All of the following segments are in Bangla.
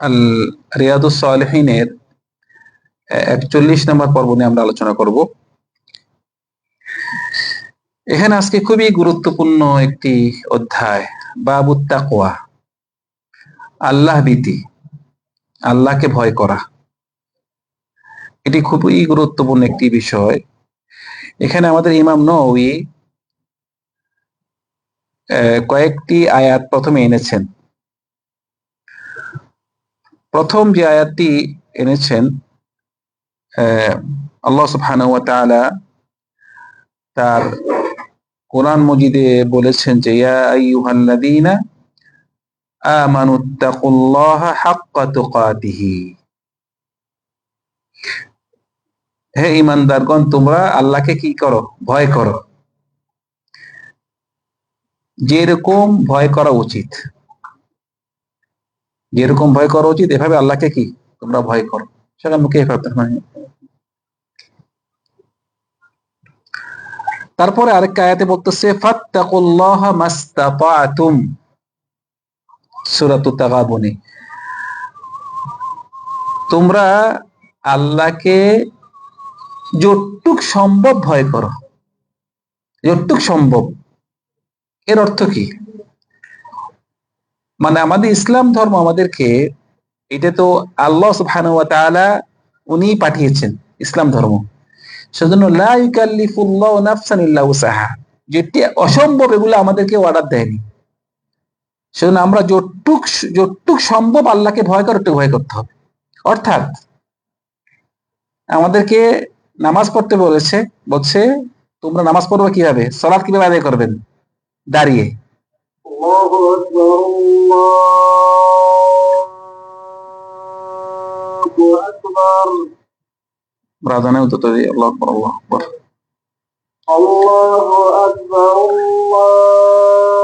আল রিয়াদুস সালেহিনের একচল্লিশ নম্বর পর্ব নিয়ে আমরা আলোচনা করব। এখানে আজকে খুবই গুরুত্বপূর্ণ একটি অধ্যায় বাবু আল্লাহ ভীতি, আল্লাহকে ভয় করা। এটি খুবই গুরুত্বপূর্ণ একটি বিষয়। এখানে আমাদের ইমাম নওয়ী কয়েকটি আয়াত প্রথমে এনেছেন। প্রথম যে আয়াতটি এনেছেন আল্লাহ সুবহানাহু ওয়া তার কোরআন মজিদে বলেছেন যে, ইয়া আইয়ুহাল্লাযীনা আমানুত্তাকুল্লাহা হাক্কা তুকাতিহি হে ইমানদারগণ, তোমরা আল্লাহকে কি করো? ভয় করো। যেরকম ভয় করা উচিত, যেরকম ভয় করা উচিত, এভাবে আল্লাহকে কি? তোমরা ভয় করো। সেটা মুখে এভাবে তারপরে আরেকটা আয়াতে বলতেছে, ফাত্তাকুল্লাহ মাস্তাতাতুম। তাগাবুনে। তোমরা আল্লাহকে যতটুক সম্ভব ভয় করো। যতটুক সম্ভব। এর অর্থ কি? মানে আমাদের ইসলাম ধর্ম আমাদেরকে এটা তো আল্লাহ তাআলা উনি পাঠিয়েছেন ইসলাম ধর্ম। সেজন্য লা ইউকাল্লিফুল্লাহু নাফসান ইল্লা উসাহা। যেটি অসম্ভব এগুলো আমাদেরকে অর্ডার দেয়নি। সেজন্য আমরা যতটুক যতটুক সম্ভব আল্লাহকে ভয় করে ভয় করতে হবে। অর্থাৎ আমাদেরকে নামাজ পড়তে বলেছে বলছে তোমরা নামাজ পড়বে কীভাবে? সলাৎ কীভাবে আদায় করবেন? দাঁড়িয়ে। আল্লাহ আকবর আল্লাহ আকবর। আল্লাহ আকবর আল্লাহ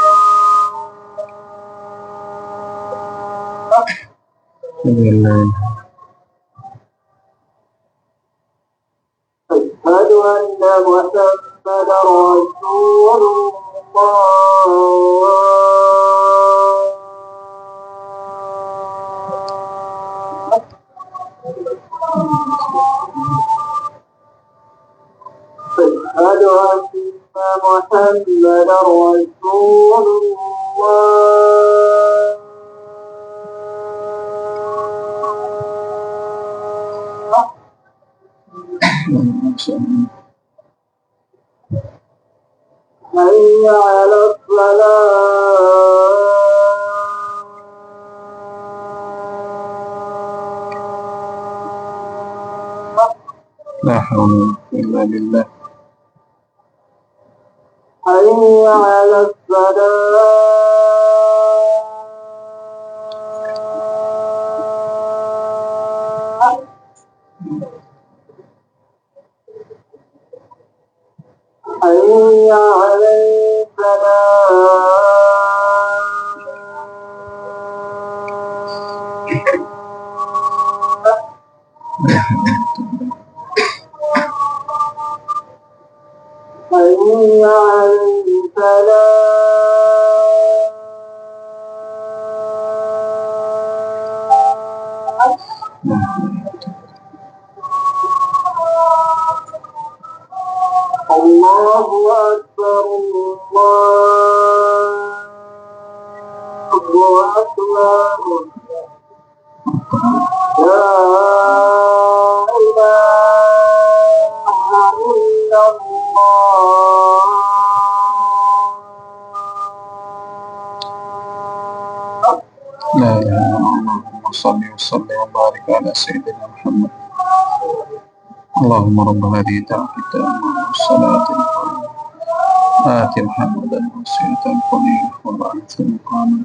en el حي على الصلاة لا حول ولا قوة إلا بالله Hãy subscribe لا إله إلا الله اللهم صل وسلم وبارك على سيدنا محمد. اللهم رب هذه الدعوة التامة والصلاة القائمة آت محمدا وسيلة الفضيلة وبعث مقاما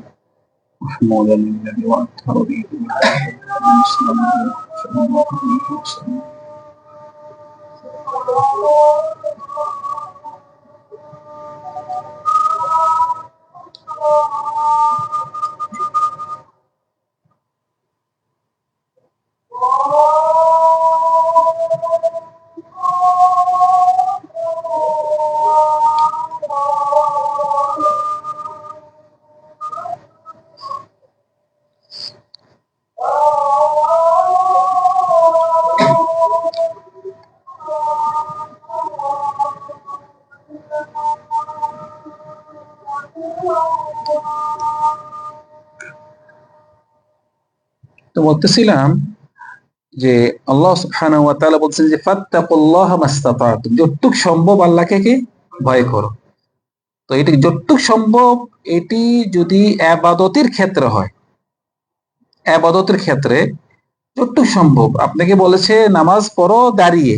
محمودا الذي وعدته رضيت المسلم صلى الله عليه وسلم. বলতেছিলাম যে আল্লাহ সুবহানাহু বলছেন যে, ফাত্তাকুল্লাহ মাস্তাতাতুম। যতটুক সম্ভব আল্লাহকে কি? ভয় করো। তো এটি যতটুক সম্ভব এটি যদি আবাদতের ক্ষেত্রে হয়, আবাদতের ক্ষেত্রে যতটুক সম্ভব। আপনাকে বলেছে, নামাজ পড়ো দাঁড়িয়ে,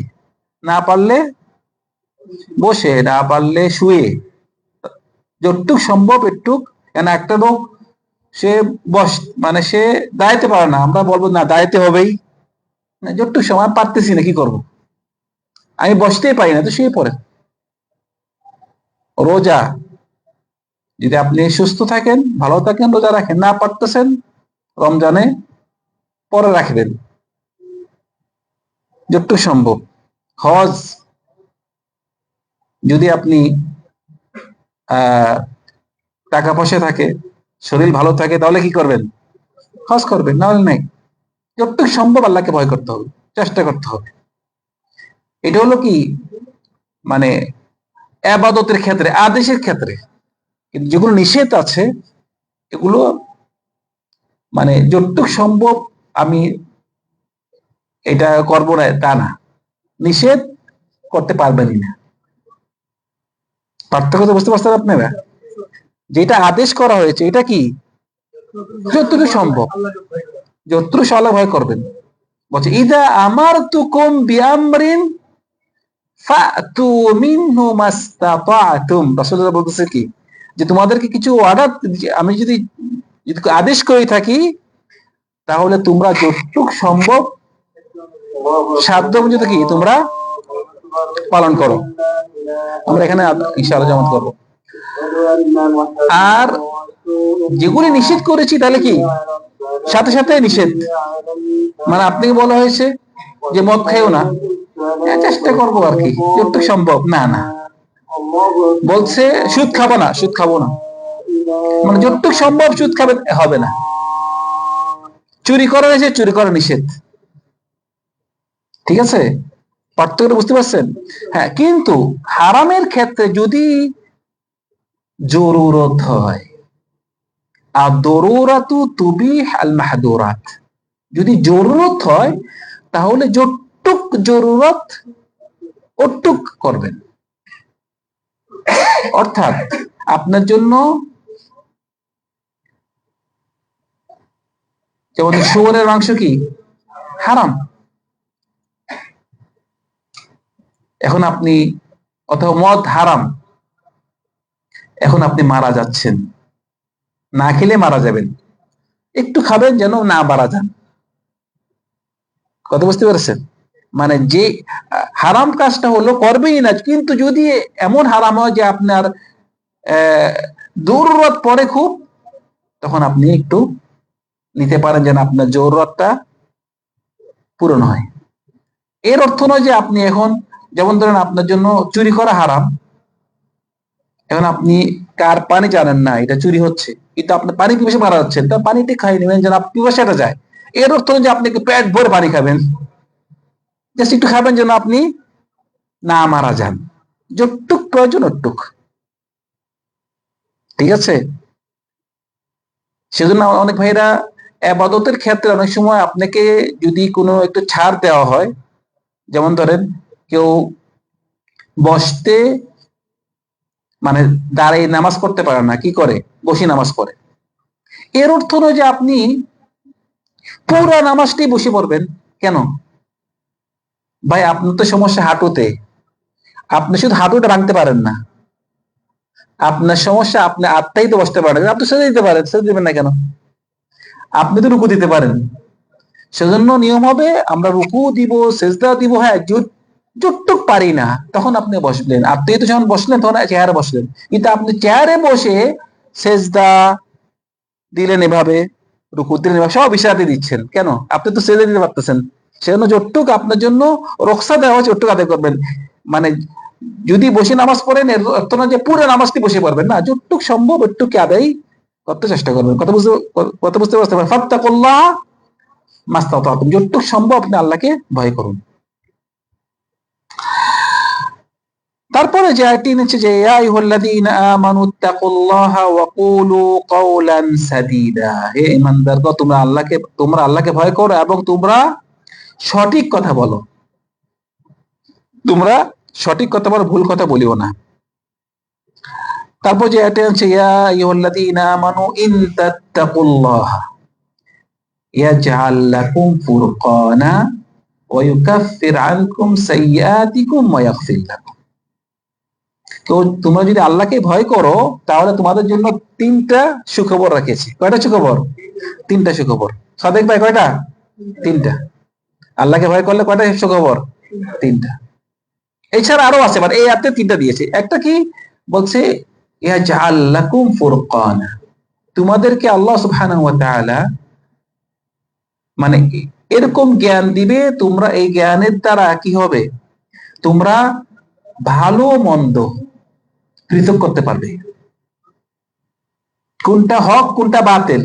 না পারলে বসে, না পারলে শুয়ে। যতটুক সম্ভব একটুক একটা সে বস মানে সে দাঁড়াইতে পারে না। আমরা বলব, না, দাঁড়াইতে হবেই। না যতটুক সময় পারতেছি না, কি করব? আমি বসতেই পারি না, তো শুয়ে পড়ে। রোজা, যদি আপনি সুস্থ থাকেন, ভালো থাকেন, রোজা রাখেন, না পারতেছেন, রমজানে পরে রাখবেন যতটুক সম্ভব। হজ, যদি আপনি টাকা পয়সা থাকে শরীর ভালো থাকে, তাহলে কি করবেন? হজ করবেন, নাহলে নাই। যতটুকু সম্ভব আল্লাহকে ভয় করতে হবে, চেষ্টা করতে হবে। এটা হলো কি? মানে আবাদতের ক্ষেত্রে, আদেশের ক্ষেত্রে। কিন্তু যেগুলো নিষেধ আছে, এগুলো মানে যতটুকু সম্ভব আমি এটা করব না, তা না। নিষেধ করতে পারবেনই না। পার্থক্য তো বুঝতে পারছেন আপনারা? যেটা আদেশ করা হয়েছে, এটা কি? যতটুকু সম্ভব। যতটুকু সালা ভয় করবেন। বলছে, ইদা আমার তু কম বিয়ামরিন বলতেছে কি? যে তোমাদেরকে কিছু অর্ডার আমি যদি যদি আদেশ করে থাকি, তাহলে তোমরা যতটুকু সম্ভব সাধ্য কি, তোমরা পালন করো। আমরা এখানে ইনশাআল্লাহ জামাত করব। আর যেগুলি নিষেধ করেছি তাহলে কি? সাথে সাথে নিষেধ? মানে আপনাকে বলা হয়েছে যে মদ খাইও না। হ্যাঁ, চেষ্টা করব আর কি যতটুকু সম্ভব। না না। বলছে সুদ খাব না সুদ খাব না। মানে যতটুকু সম্ভব সুদ খাবে হবে না। চুরি করা হয়েছে চুরি করা নিষেধ। ঠিক আছে? পার্থক্য বুঝতে পারছেন? হ্যাঁ কিন্তু হারামের ক্ষেত্রে যদি জরুরত হয়। আর দরুরাতু তুবি আল মাহদুরাত। যদি জরুরত হয়, তাহলে যতটুক জরুরত ওটুক করবেন। অর্থাৎ আপনার জন্য যেমন শুয়োরের মাংস কি? হারাম। এখন আপনি অথবা মদ হারাম। এখন আপনি মারা যাচ্ছেন। না খেলে মারা যাবেন। একটু খাবেন যেন না মারা যান। কথা বুঝতে পেরেছেন? মানে যে, হারাম কাজটা হলো করবেই না, কিন্তু যদি এমন হারাম হয় যে আপনার দৌড়ত পরে খুব, তখন আপনি একটু নিতে পারেন যেন আপনার জরুরতটা পূরণ হয়। এর অর্থ নয় যে আপনি এখন, যেমন ধরেন আপনার জন্য চুরি করা হারাম এখন আপনি কার পানি জানেন না, এটা চুরি হচ্ছে। কিন্তু আপনি পানি পিপাসে মারা যাচ্ছেন, তা পানিটি খাই নেবেন যেন আপনার পিপাসাটা যায়। এর অর্থ যে আপনি পেট ভরে পানি খাবেন। জাস্ট একটু খাবেন যেন আপনি না মারা যান। যতটুক প্রয়োজন ওটুক ঠিক আছে? সেজন্য অনেক ভাইরা আবাদতের ক্ষেত্রে অনেক সময় আপনাকে যদি কোনো একটু ছাড় দেওয়া হয়, যেমন ধরেন কেউ বসতে মানে দাঁড়িয়ে নামাজ পড়তে পারে না, কি করে? বসে নামাজ পড়ে। এর অর্থ নয় যে আপনি পুরো নামাজটি বসে পড়বেন। কেন? ভাই, আপনার তো সমস্যা হাঁটুতে। আপনি শুধু হাঁটুটা ভাঙতে পারেন না। আপনার সমস্যা, আপনি আত্মাই তো বসতে পারেন। আপনি সেজে দিতে পারেন সেজে দিবেন না কেন? আপনি তো রুকু দিতে পারেন। সেজন্য নিয়ম হবে, আমরা রুকু দিব, সেজদা দিব হ্যাঁ যতটুক পারি না। তখন আপনি বসলেন। আপনি তো যখন বসলেন, তখন চেয়ারে বসলেন। কিন্তু আপনি চেয়ারে বসে সেজদা দিলেন এভাবে, রুকু দিলেন এভাবে, সব ইশারাতে দিচ্ছেন। কেন? আপনি তো সেজে দিতে পারতেছেন। সেজন্য যতটুক আপনার জন্য রক্ষা দেওয়া হচ্ছে যতটুক আদায় করবেন। মানে যদি বসে নামাজ পড়েন, এর অর্থ না যে পুরো নামাজটি বসে পড়বেন না। যতটুক সম্ভব একটুকু আদায় করতে চেষ্টা করবেন। কথা বুঝতে কথা বুঝতে পারতে পারেন ফাত্তা ফাত্তাকুল্লাহ মাস্তাতাতুম যতটুক সম্ভব আপনি আল্লাহকে ভয় করুন। তারপরে যে আয়াতটি নিচ্ছে যে, ইয়া আইয়ুহাল্লাযীনা আমানু ওয়া কুলু কাওলান সাদীদা। হে তোমরা আল্লাহকে তোমরা আল্লাহকে ভয় করো এবং তোমরা সঠিক কথা বলো। তোমরা সঠিক কথা বলো, ভুল কথা বলিও না। তারপর যে আয়াতটি আছে ইয়া আমানু ইন ইয়াজআল লাকুম ফুরকানা ওয়া আনকুম সাইয়্যাতিকুম ওয়া লাকুম। তো তোমরা যদি আল্লাহকে ভয় করো, তাহলে তোমাদের জন্য তিনটা সুখবর রেখেছি। কয়টা সুখবর? তিনটা সুখবর। সাদেক ভাই, কয়টা? তিনটা। আল্লাহকে ভয় করলে কয়টা সুখবর? তিনটা। এছাড়া আরও আছে মানে এই আয়াতে তিনটা দিয়েছে। একটা কি? বলছে ইয়া জাআল্লাকুম ফুরকানা। তোমাদেরকে আল্লাহ সুবহানাহু ওয়া তাআলা মানে এরকম জ্ঞান দিবে, তোমরা এই জ্ঞানের দ্বারা কি হবে? তোমরা ভালো মন্দ পৃথক করতে পারবে। কোনটা হক, কোনটা বাতিল,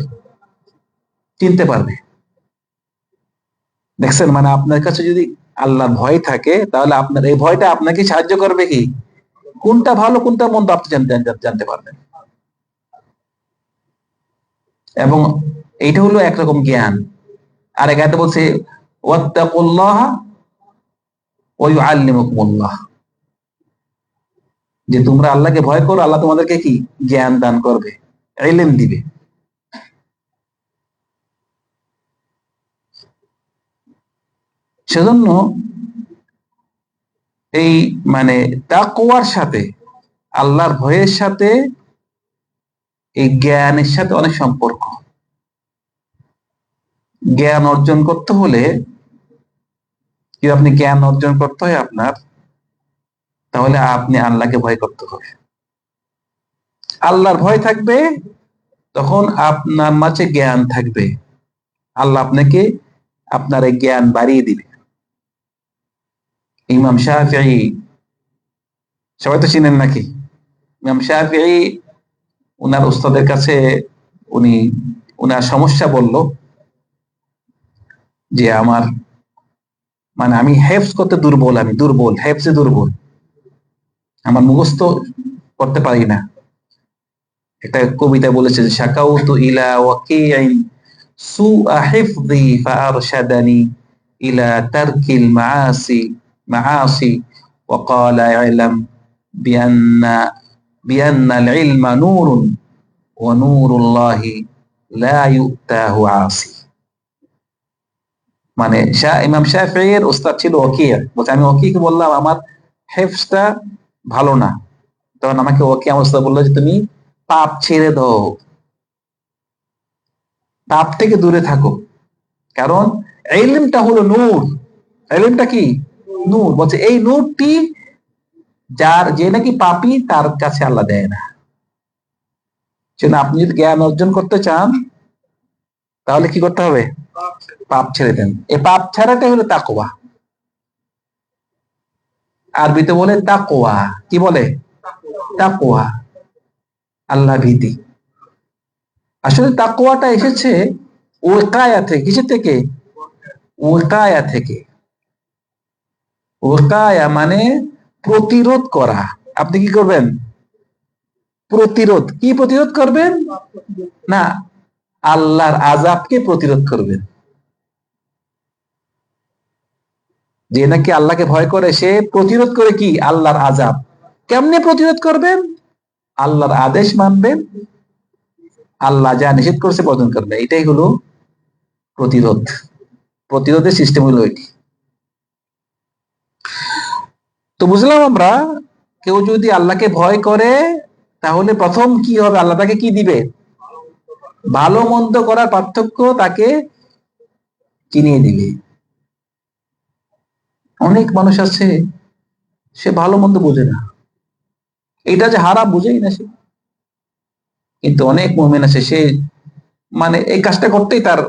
চিনতে পারবে। দেখছেন মানে আপনার কাছে যদি আল্লাহর ভয় থাকে, তাহলে আপনার এই ভয়টা আপনাকে সাহায্য করবে কি? কোনটা ভালো, কোনটা মন্দ আপনি জানতে পারবেন। এবং এইটা হলো একরকম জ্ঞান। আর এগাতে বলছে, ওয়াত্তাকুল্লাহ ওয়া ইউআল্লিমুকুমুল্লাহ। যে তোমরা আল্লাহকে ভয় করো, আল্লাহ তোমাদেরকে কি? জ্ঞান দান করবে এলেম দিবে। সেজন্য এই মানে তাকওয়ার সাথে, আল্লাহর ভয়ের সাথে এই জ্ঞানের সাথে অনেক সম্পর্ক। জ্ঞান অর্জন করতে হলে কি আপনি জ্ঞান অর্জন করতে হয় আপনার তাহলে আপনি আল্লাহকে ভয় করতে হবে। আল্লাহর ভয় থাকবে, তখন আপনার মাঝে জ্ঞান থাকবে। আল্লাহ আপনাকে আপনার এই জ্ঞান বাড়িয়ে দিবে। ইমাম শাফিঈ সবাই তো চিনেন নাকি? ইমাম শাফিঈ উনার উস্তাদের কাছে উনি, উনার সমস্যা বলল যে, আমার মানে আমি হেফস করতে দুর্বল, আমি দুর্বল হেফসে দুর্বল। আমার মুখস্থ করতে পারি না একটা কবিতা বলেছে যে শাকাউতু ইলা ওয়াকিইন সুআ হিফযি ফাআরশাদানি ইলা তারকিল মাআসি মাআসি وقال اعلم بأن بأن العلم نور ونور الله لا يؤتاه عاصي মানে শাহ ইমাম শাফিঈর উস্তাদ ছিল ওকিয়া বলছে আমি ওকিকে বললাম আমার হেফসটা ভালো না। তখন আমাকে ওকে উস্তাদ বলল যে, তুমি পাপ ছেড়ে দাও। পাপ থেকে দূরে থাকো। কারণ এলিমটা হলো নূর। এলিমটা কি? নূর। বলছে, এই নূরটি যার, যে নাকি পাপি, তার কাছে আল্লাহ দেয় না। সেজন্য আপনি যদি জ্ঞান অর্জন করতে চান, তাহলে কি করতে হবে? পাপ ছেড়ে দেন। এই পাপ ছাড়াটাই হলো তাকোয়া আরবিতে বলে তাকোয়া কি বলে? তাকোয়া আল্লাহ ভীতি। আসলে তাকোয়াটা এসেছে ওকায়া থেকে। কিসের থেকে? ওকায়া থেকে। ওকায়া মানে প্রতিরোধ করা। আপনি কি করবেন? প্রতিরোধ। কি প্রতিরোধ করবেন? না, আল্লাহর আজাবকে প্রতিরোধ করবেন। যে নাকি আল্লাহকে ভয় করে, সে প্রতিরোধ করে কি? আল্লাহর আজাব কেমনে প্রতিরোধ করবেন? আল্লাহর আদেশ মানবেন। আল্লাহ যা নিষেধ করছে বর্জন করবে এটাই হলো প্রতিরোধ। প্রতিরোধের সিস্টেম হলো এটি। তো বুঝলাম আমরা, কেউ যদি আল্লাহকে ভয় করে, তাহলে প্রথম কি হবে? আল্লাহ তাকে কি দিবে? ভালো মন্দ করার পার্থক্য তাকে চিনিয়ে দিবে। অনেক মানুষ আছে, সে ভালো মন্দ বোঝে না। এটা যে হারা বুঝেই না সে। কিন্তু অনেক মোমেন আছে, সে মানে এই কাজটা করতেই তার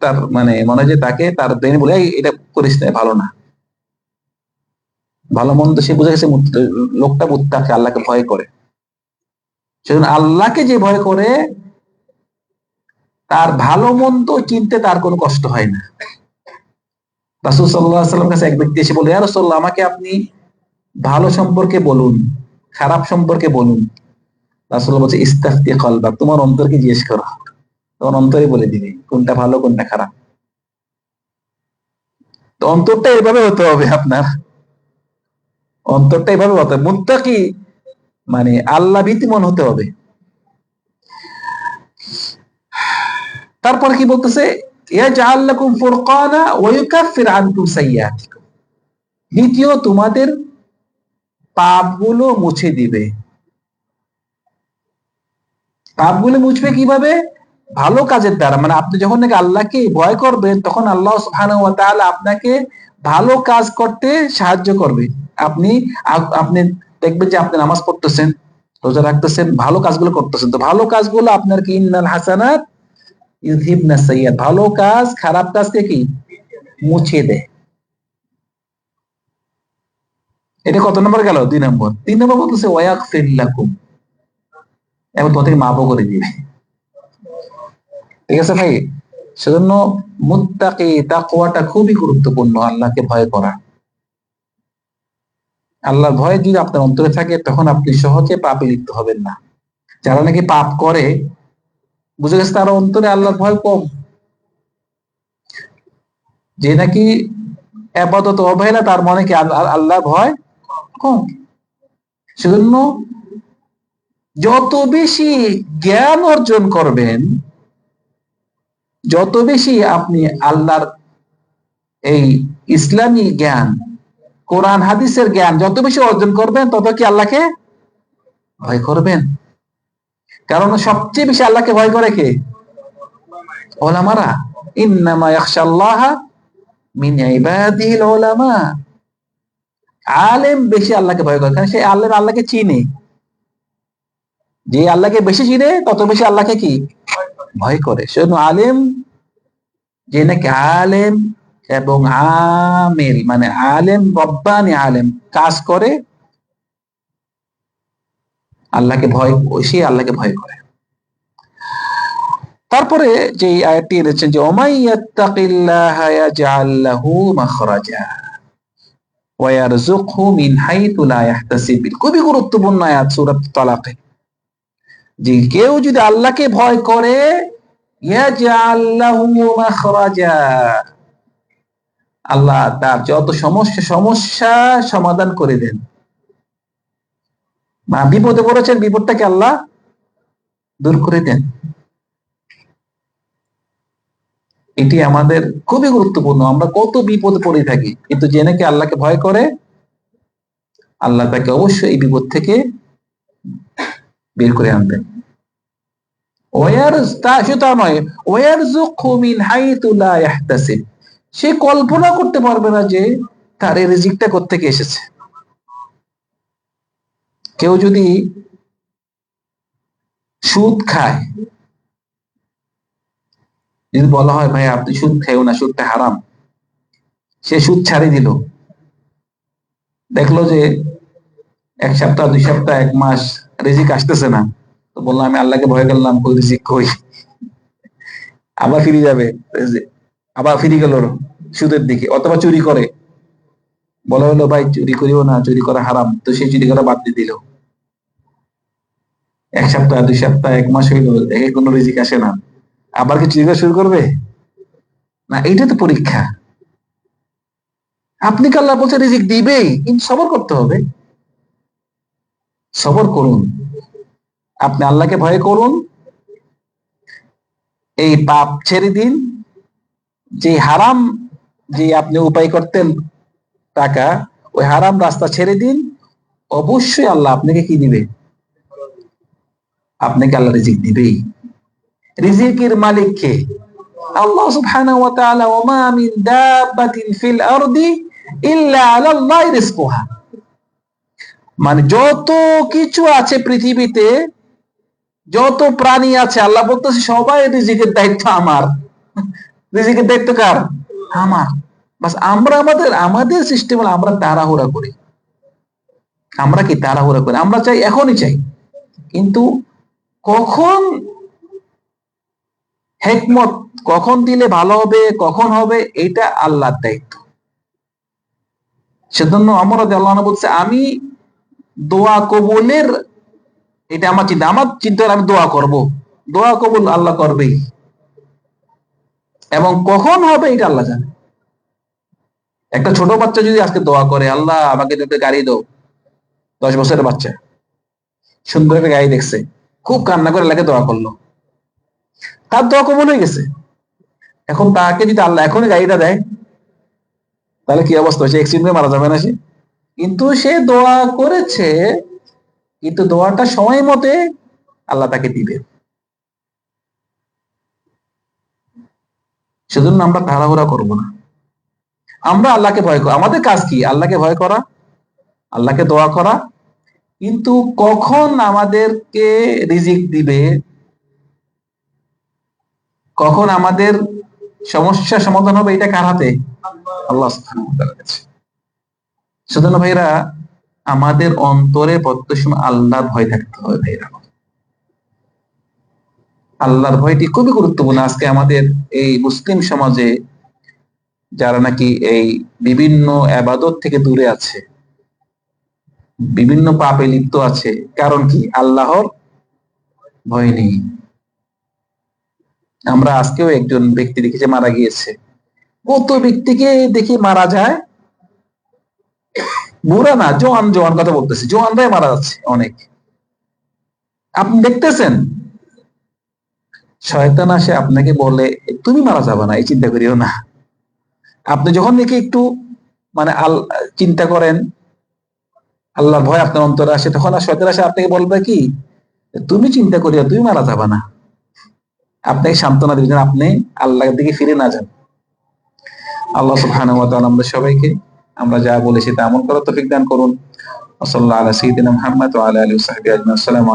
তার মানে মনে যে তাকে তার ব্রেন বলে এটা করিস না ভালো না। ভালো মন্দ সে বুঝে গেছে লোকটা মুত্তাকে আল্লাহকে ভয় করে। সেজন্য আল্লাহকে যে ভয় করে, তার ভালো মন্দ চিনতে তার কোনো কষ্ট হয় না। রাসুল সাল্লাহ কাছে এক ব্যক্তি এসে বলে রসল্লাহ আমাকে আপনি ভালো সম্পর্কে বলুন, খারাপ সম্পর্কে বলুন। রাসুল্লাহ বলছে, ইস্তাফতি কলবা তোমার অন্তরকে জিজ্ঞেস করো। তোমার অন্তরে বলে দিবে, কোনটা ভালো, কোনটা খারাপ। তো অন্তরটা এভাবে হতে হবে আপনার। অন্তরটা এভাবে হতে হবে, মুত্তাকি মানে আল্লাহ ভীতিমন হতে হবে। তারপর কি বলতেছে? ইয়াজআল্লাকুম ফুরকানা ওয়া ইউকাফির আনকুম সাইয়্যাতিকুম দ্বিতীয়, তোমাদের পাপগুলো মুছে দিবে। পাপগুলো মুছবে কীভাবে? ভালো কাজের দ্বারা। মানে আপনি যখন নাকি আল্লাহকে ভয় করবেন, তখন আল্লাহ সুবহানাহু ওয়া তাআলা আপনাকে ভালো কাজ করতে সাহায্য করবে। আপনি আপনি দেখবেন যে আপনি নামাজ পড়তেছেন, রোজা রাখতেছেন, ভালো কাজগুলো করতেছেন। তো ভালো কাজগুলো আপনার কি? ইন্নাল হাসানাত ভালো কাজ, খারাপ কাজকে কি মুছে দেয় এটা কত নম্বর গেল? দুই নম্বর। তিন নম্বর বলতেছে ওয়াকফির লাকুম। এবং তোমাদেরকে মাফও করে দিবে। ঠিক আছে ভাই? সেজন্য মুত্তাকি তাকওয়াটা খুবই গুরুত্বপূর্ণ আল্লাহকে ভয় করা। আল্লাহর ভয় যদি আপনার অন্তরে থাকে, তখন আপনি সহজে পাপে লিপ্ত হবেন না। যারা নাকি পাপ করে বুঝে গেছে তার অন্তরে আল্লাহর ভয় কম। যে নাকি আপাতত অবহেলা তার মনে কি আল্লাহ ভয় কম? সেজন্য যত বেশি জ্ঞান অর্জন করবেন, যত বেশি আপনি আল্লাহর এই ইসলামী জ্ঞান, কোরআন, হাদিসের জ্ঞান যত বেশি অর্জন করবেন, তত কি আল্লাহকে ভয় করবেন? কারণ সবচেয়ে বেশি আল্লাহকে ভয় করে কে? ওলামারা। ইন্নামা ইয়াখশাল্লাহ মিন ইবাদিহিল উলামা আলেম বেশি আল্লাহকে ভয় করে, কারণ সে আল্লাহ আল্লাহকে চিনে। যে আল্লাহকে বেশি চিনে, তত বেশি আল্লাহকে কি? ভয় করে। সেজন্য আলেম, যে নাকি আলেম এবং আমেল মানে আলেম, রব্বানি আলেম, কাজ করে আল্লাহকে ভয় সে আল্লাহকে ভয় করে। তারপরে যে আয়াতটি এনেছেন যে খুবই গুরুত্বপূর্ণ আয়াত সূরাত তালাকে। যে কেউ যদি আল্লাহকে ভয় করে আল্লাহ তার যত সমস্যা সমস্যা সমাধান করে দেন। বিপদে পড়েছেন, বিপদটাকে আল্লাহ দূর করে দেন। এটি আমাদের খুবই গুরুত্বপূর্ণ। আমরা কত বিপদে পড়ে থাকি, কিন্তু যে নাকি আল্লাহকে ভয় করে? আল্লাহ তাকে অবশ্যই এই বিপদ থেকে বের করে আনবেন। সে কল্পনা করতে পারবে না যে তার এই রিজিকটা কোত্থেকে এসেছে। কেউ যদি সুদ খায়, যদি বলা হয় ভাই আপনি সুদ খাইও না, সুদটা হারাম। সে সুদ ছাড়ি দিল। দেখল যে এক সপ্তাহ, দুই সপ্তাহ, এক মাস রিজিক আসতেছে না। তো বললাম আমি আল্লাহকে ভয় করলাম কই রিজিক কই? আবার ফিরে যাবে। আবার ফিরে গেল সুদের দিকে, অথবা চুরি করে। বলা হলো, ভাই, চুরি করিও না, চুরি করা হারাম। তো সে চুরি করা বাদ দিয়ে দিল। এক সপ্তাহ, দুই সপ্তাহ, এক মাস হইল, দেখে কোনো রিজিক আসে না। আবার কি চুরি করা শুরু করবে? না, এইটা তো পরীক্ষা। আপনি কি আল্লাহ বলছে রিজিক দিবেই। কিন্তু সবর করতে হবে। সবর করুন। আপনি আল্লাহকে ভয় করুন। এই পাপ ছেড়ে দিন। যে হারাম, যে আপনি উপায় করতেন টাকা, ওই হারাম রাস্তা ছেড়ে দিন, অবশ্যই আল্লাহ আপনাকে কি দিবে? আপনাকে আল্লাহ রিজিক দিবেই। রিজিকের মালিক কে? আল্লাহ সুবহানাহু ওয়া তাআলা ওয়া মা মিন দাব্বাতিন ফিল আরদি ইল্লা রিজকুহা। মানে যত কিছু আছে পৃথিবীতে, যত প্রাণী আছে, আল্লাহ বলতেছে, সবাই রিজিকের দায়িত্ব আমার। রিজিকের দায়িত্ব কার? আমার। বাস আমরা আমাদের আমাদের সিস্টেম আমরা তাড়াহুড়া করি। আমরা কি তাড়াহুড়া করি? আমরা চাই, এখনই চাই। কিন্তু কখন হেকমত, কখন দিলে ভালো হবে, কখন হবে, এটা আল্লাহর দায়িত্ব। সেজন্য আমার আল্লাহ বলছে, আমি দোয়া কবুলের, এটা আমার চিন্তা আমার চিন্তা আমি দোয়া করব। দোয়া কবুল আল্লাহ করবেই। এবং কখন হবে, এটা আল্লাহ জানে। একটা ছোট বাচ্চা যদি আজকে দোয়া করে, আল্লাহ, আমাকে দুটো গাড়ি দাও। দশ বছরের বাচ্চা। সুন্দর একটা গাড়ি দেখছে। খুব কান্না করে লাগে দোয়া করল। তার দোয়া কবুল হয়ে গেছে। এখন তাকে যদি আল্লাহ এখনই গাড়িটা দেয়, তাহলে কি অবস্থা? সে অ্যাক্সিডেন্টে মারা যাবে না সে? কিন্তু সে দোয়া করেছে, কিন্তু দোয়াটা সময় মতে আল্লাহ তাকে দিবে। সেজন্য আমরা তাড়াহুড়া করব না। আমরা আল্লাহকে ভয় করি। আমাদের কাজ কি? আল্লাহকে ভয় করা, আল্লাহকে দোয়া করা। কিন্তু কখন আমাদেরকে রিজিক দিবে? কখন আমাদের সমস্যা সমাধান হবে? এটা কার হাতে? আল্লাহ সেজন্য ভাইরা, আমাদের অন্তরে প্রত্যেক সময় আল্লাহর ভয় থাকতে হবে ভাইরা। আল্লাহর ভয়টি খুবই গুরুত্বপূর্ণ। আজকে আমাদের এই মুসলিম সমাজে যারা নাকি এই বিভিন্ন আবাদত থেকে দূরে আছে, বিভিন্ন পাপে লিপ্ত আছে, কারণ কি? আল্লাহর ভয় নেই। আমরা আজকেও একজন ব্যক্তি দেখেছি মারা গিয়েছে। কত ব্যক্তিকে দেখি মারা যায়? বুড়া না, জোয়ান জোয়ান কথা বলতেছি। জোয়ানরাই মারা যাচ্ছে অনেক। আপনি দেখতেছেন? শয়তান আসে আপনাকে বলে, তুমি মারা যাবে না, এই চিন্তা করিও না। আপনি যখন দেখি একটু মানে আল, চিন্তা করেন, আল্লাহর ভয় আপনার অন্তরে আসে, তখন আর শয়তান আসে আপনাকে বলবে কি, তুমি চিন্তা করিও, তুমি মারা যাবে না। আপনাকে সান্ত্বনা দিবেন আপনি আল্লাহর দিকে ফিরে না যান। আল্লাহ ওয়া আমাদের সবাইকে, আমরা যা বলেছি তা আমল করার তৌফিক দান করুন। ওয়া সাল্লাল্লাহু আলা সাইয়্যিদিনা মুহাম্মদ আলা আলিহি ওয়া সাহবিহি আসসালামু